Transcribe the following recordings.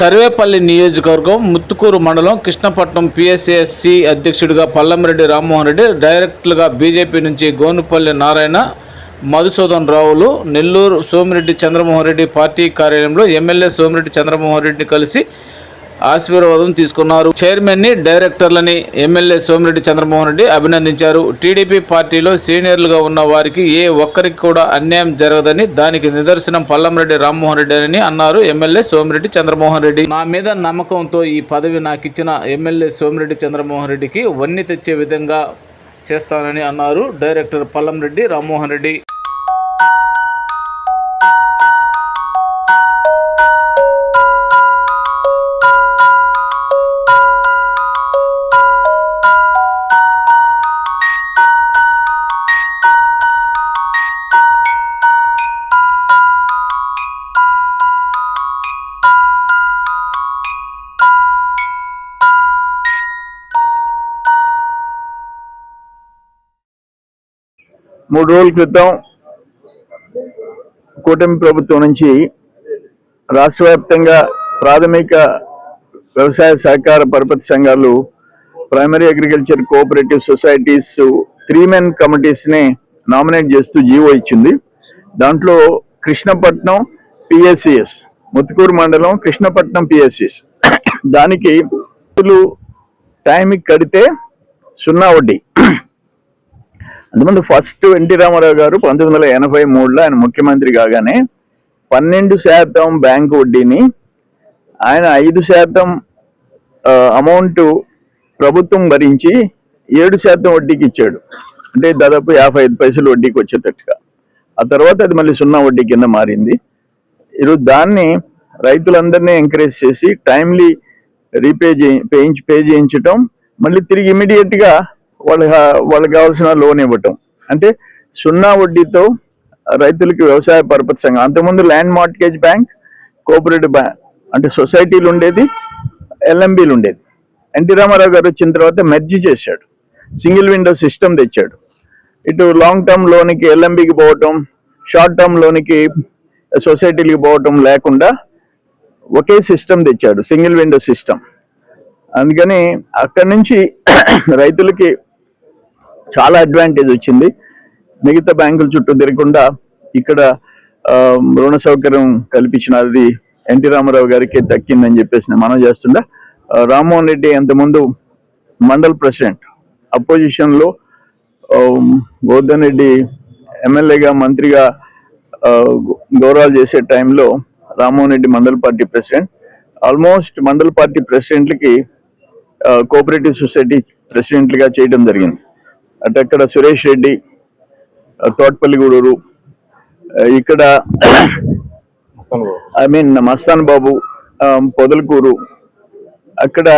సర్వేపల్లి నియోజకవర్గం ముత్తుకూరు మండలం కృష్ణపట్నం పిఎస్ఎస్సి అధ్యక్షుడిగా పల్లంరెడ్డి రామ్మోహన్ రెడ్డి డైరెక్టర్గా బీజేపీ నుంచి గోనుపల్లి నారాయణ మధుసూదన్ రావులు నెల్లూరు సోమిరెడ్డి చంద్రమోహన్ రెడ్డి పార్టీ కార్యాలయంలో ఎమ్మెల్యే సోమిరెడ్డి చంద్రమోహన్ రెడ్డిని కలిసి ఆశీర్వాదం తీసుకున్నారు. చైర్మన్ని డైరెక్టర్లని ఎమ్మెల్యే సోమిరెడ్డి చంద్రమోహన్ రెడ్డి అభినందించారు. టీడీపీ పార్టీలో సీనియర్లుగా ఉన్న వారికి ఏ ఒక్కరికి కూడా అన్యాయం జరగదని దానికి నిదర్శనం పల్లంరెడ్డి రామ్మోహన్ రెడ్డి అని అన్నారు ఎమ్మెల్యే సోమిరెడ్డి చంద్రమోహన్ రెడ్డి. నా మీద నమ్మకంతో ఈ పదవి నాకు ఇచ్చిన ఎమ్మెల్యే సోమిరెడ్డి చంద్రమోహన్ రెడ్డికి వన్ని తెచ్చే విధంగా చేస్తానని అన్నారు డైరెక్టర్ పల్లంరెడ్డి రామ్మోహన్ రెడ్డి. మూడు రోజుల క్రితం కూటమి ప్రభుత్వం నుంచి రాష్ట్ర వ్యాప్తంగా ప్రాథమిక వ్యవసాయ సహకార పరపతి సంఘాలు primary agriculture cooperative societies three men కమిటీస్ని nominate చేస్తూ జీవో ఇచ్చింది. దాంట్లో కృష్ణపట్నం పిఎస్సిఎస్ ముత్తుకూరు మండలం కృష్ణపట్నం పిఎస్సిఎస్ దానికి టైంకి కడితే సున్నా వడ్డీ. అంతమంది ఫస్ట్ ఎన్టీ రామారావు గారు పంతొమ్మిది వందల ఎనభై మూడులో ఆయన ముఖ్యమంత్రి కాగానే పన్నెండు శాతం బ్యాంకు వడ్డీని ఆయన ఐదు శాతం అమౌంట్ ప్రభుత్వం భరించి ఏడు శాతం వడ్డీకి ఇచ్చాడు. అంటే దాదాపు యాభై ఐదు పైసలు వడ్డీకి వచ్చేటట్టుగా. ఆ తర్వాత అది మళ్ళీ సున్నా వడ్డీ కింద మారింది. ఈరోజు దాన్ని రైతులందరినీ ఎంకరేజ్ చేసి టైమ్లీ రీపే చేయి పే చేయించటం మళ్ళీ తిరిగి ఇమీడియట్గా వాళ్ళ వాళ్ళకి కావాల్సిన లోన్ ఇవ్వటం. అంటే సున్నా వడ్డీతో రైతులకి వ్యవసాయ పరపతి సంఘం అంతకుముందు land mortgage bank cooperative bank అంటే సొసైటీలు ఉండేది ఎల్ఎంబీలు ఉండేది. ఎన్టీ రామారావు గారు వచ్చిన తర్వాత మెర్జీ చేశాడు. సింగిల్ విండో సిస్టమ్ తెచ్చాడు. ఇటు లాంగ్ టర్మ్ లోన్కి ఎల్ఎంబీకి పోవటం షార్ట్ టర్మ్ లోన్కి సొసైటీలకి పోవటం లేకుండా ఒకే సిస్టమ్ తెచ్చాడు సింగిల్ విండో సిస్టమ్. అందుకని అక్కడి నుంచి రైతులకి చాలా అడ్వాంటేజ్ వచ్చింది. మిగతా బ్యాంకుల చుట్టూ తిరగకుండా ఇక్కడ రుణ సౌకర్యం కల్పించినది ఎన్టీ రామారావు గారికి దక్కిందని చెప్పేసి నేను మనం చేస్తుండే. రామ్మోహన్ రెడ్డి అంతకుముందు మండల్ ప్రెసిడెంట్. అపోజిషన్లో గోవర్ధన్ రెడ్డి ఎమ్మెల్యేగా మంత్రిగా గౌరవాలు చేసే టైంలో Rammohan Reddy mandal party president. Almost mandal party ప్రెసిడెంట్లకి cooperative society ప్రెసిడెంట్లుగా చేయడం జరిగింది. అంటే అక్కడ సురేష్ రెడ్డి తోటపల్లిగూడూరు తోటపల్లి గూడూరు ఇక్కడ ఐ మీన్ మస్తాన్ బాబు పొదలకూరు అక్కడ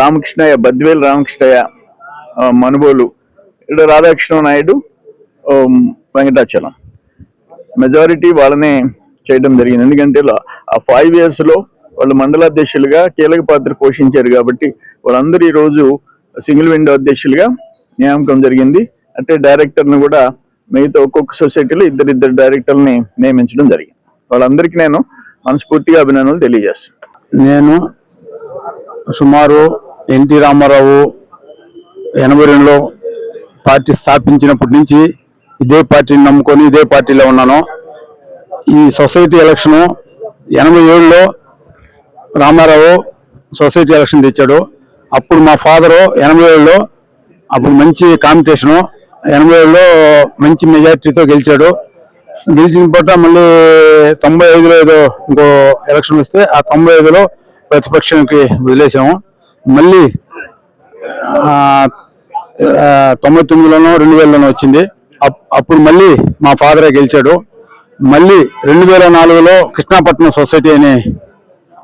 రామకృష్ణయ్య బద్వేలు రామకృష్ణయ్య మనుబోలు ఇక్కడ రాధాకృష్ణ నాయుడు వెంకటాచలం. మెజారిటీ వాళ్ళనే చేయడం జరిగింది. ఎందుకంటే ఆ ఫైవ్ ఇయర్స్లో వాళ్ళు మండలాధ్యక్షులుగా కీలక పాత్ర పోషించారు కాబట్టి వాళ్ళందరూ ఈరోజు రోజు సింగిల్ విండో అధ్యక్షులుగా నియామకం జరిగింది. అంటే డైరెక్టర్ని కూడా మిగతా ఒక్కొక్క సొసైటీలో ఇద్దరిద్దరు డైరెక్టర్ని నియమించడం జరిగింది. వాళ్ళందరికీ నేను మనస్ఫూర్తిగా అభినందనలు తెలియజేస్తాను నేను సుమారు ఎన్టీ రామారావు ఎనభై రెండులో పార్టీ స్థాపించినప్పటి నుంచి ఇదే పార్టీని నమ్ముకొని ఇదే పార్టీలో ఉన్నాను. ఈ సొసైటీ ఎలక్షను ఎనభై ఏడులో రామారావు సొసైటీ ఎలక్షన్ తెచ్చాడు. అప్పుడు మా ఫాదరు ఎనభై ఏడులో అప్పుడు మంచి కాంపిటీషను. ఎనభై ఏడులో మంచి మెజార్టీతో గెలిచాడు. గెలిచిన పూట మళ్ళీ తొంభై ఐదులో ఏదో ఇంకో ఎలక్షన్ వస్తే ఆ తొంభై ఐదులో ప్రతిపక్షంకి వదిలేసాము మళ్ళీ తొంభై తొమ్మిదిలోనో రెండు వేలలోనో వచ్చింది. అప్- అప్పుడు మళ్ళీ మా ఫాదరే గెలిచాడు. మళ్ళీ రెండు వేల నాలుగులో కృష్ణాపట్నం సొసైటీ అని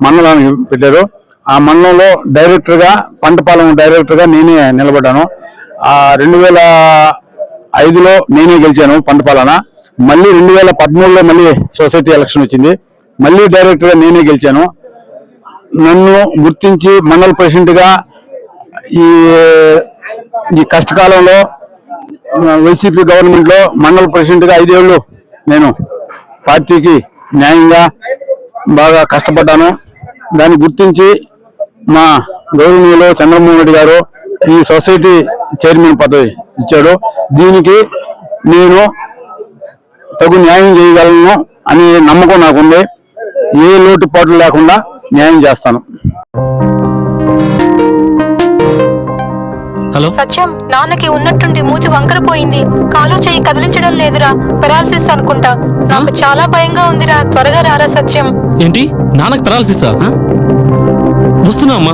మండలాన్ని పెట్టారు. ఆ మండలంలో డైరెక్టర్గా పంటపాలెం డైరెక్టర్గా నేనే నిలబడ్డాను. రెండు వేల ఐదులో నేనే గెలిచాను పంటపాలన మళ్ళీ రెండు వేల పదమూడులో మళ్ళీ సొసైటీ ఎలక్షన్ వచ్చింది. మళ్ళీ డైరెక్టర్గా నేనే గెలిచాను. నన్ను గుర్తించి మండల ప్రెసిడెంట్గా ఈ ఈ కష్టకాలంలో వైసీపీ గవర్నమెంట్లో మండల ప్రెసిడెంట్గా ఐదేళ్ళు నేను పార్టీకి న్యాయంగా బాగా కష్టపడ్డాను. దాన్ని గుర్తించి మా గౌరవనీయులు చంద్రమోహన్ రెడ్డి గారు ఈ సొసైటీ చైర్మన్ పదవి ఇచ్చాడు. దీనికి నేను తగు న్యాయం చేయగలను అనే నమ్మకం నాకుంది. ఏ లోటుపాట్లు లేకుండా న్యాయం చేస్తాను. హలో? సత్యం నాన్నకి ఉన్నట్టుండి మూతి వంకరపోయింది. కాలు చేయి కదిలించడం లేదురా పెరాలసిస్ అనుకుంటా. నాకు చాలా భయంగా ఉందిరా. త్వరగా రారా సత్యం. ఏంటి? నాన్నకు పెరాలసిసా? వస్తున్నా అమ్మా.